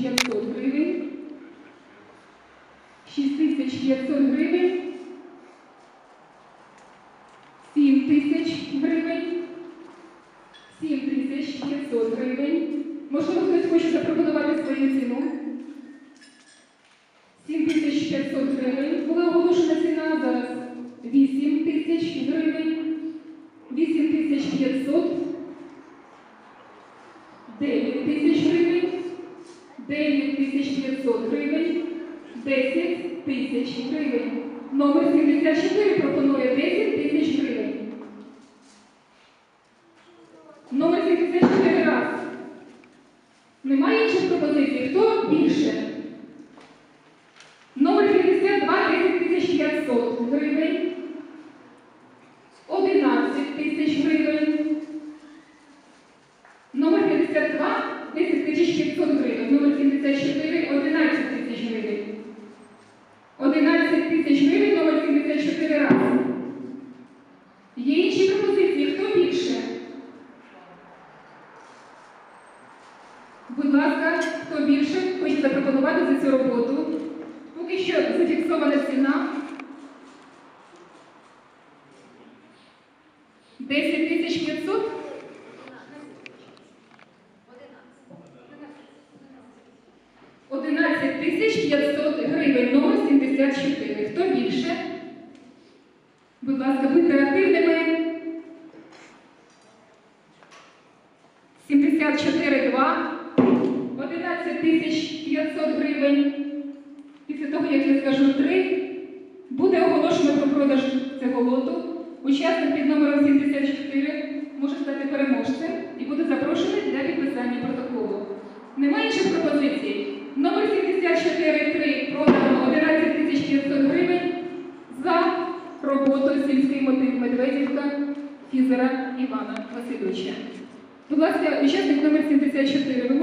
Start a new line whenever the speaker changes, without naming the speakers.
500 гривень. 6500 гривень. 7 тисяч гривень. 7500 гривень. Можливо, хтось хоче запропонувати свою ціну. 7500 гривень. Була оголошена ціна зараз 8 тисяч гривень. 8500. 9 тисяч гривень. 9500 гривень. 10 тисяч гривень. Номер 74 пропонує 10 тисяч гривень. Номер 74 раз. Немає інших пропозицій. Хто більше? Номер 52 10 500 гривень. 11 тисяч гривень. Номер 52 10 500 гривень. Номер 74 11 тисяч гривень. 11 тисяч гривень, номер 74 раз. Є інші пропозиції. Хто більше? Хто більше хоче запропонувати за цю роботу? Поки що зафіксована ціна. 10 тисяч 500? Одинадцять тисяч 500 гривень, номер 74. Хто більше? Будь ласка, будьте активними. 74,2. 11 тисяч 500 гривень. Після того, як я скажу 3, буде оголошено про продаж цього лоту. Учасник під номером 74 може стати переможцем і буде запрошений для підписання протоколу. Немає інших пропозицій. Номер 74.3 продано 11 тисяч 500 гривень за роботу сільський мотив Медведівка Фізера Івана Васильовича. Будь ласка, учасник номер 74, ви можете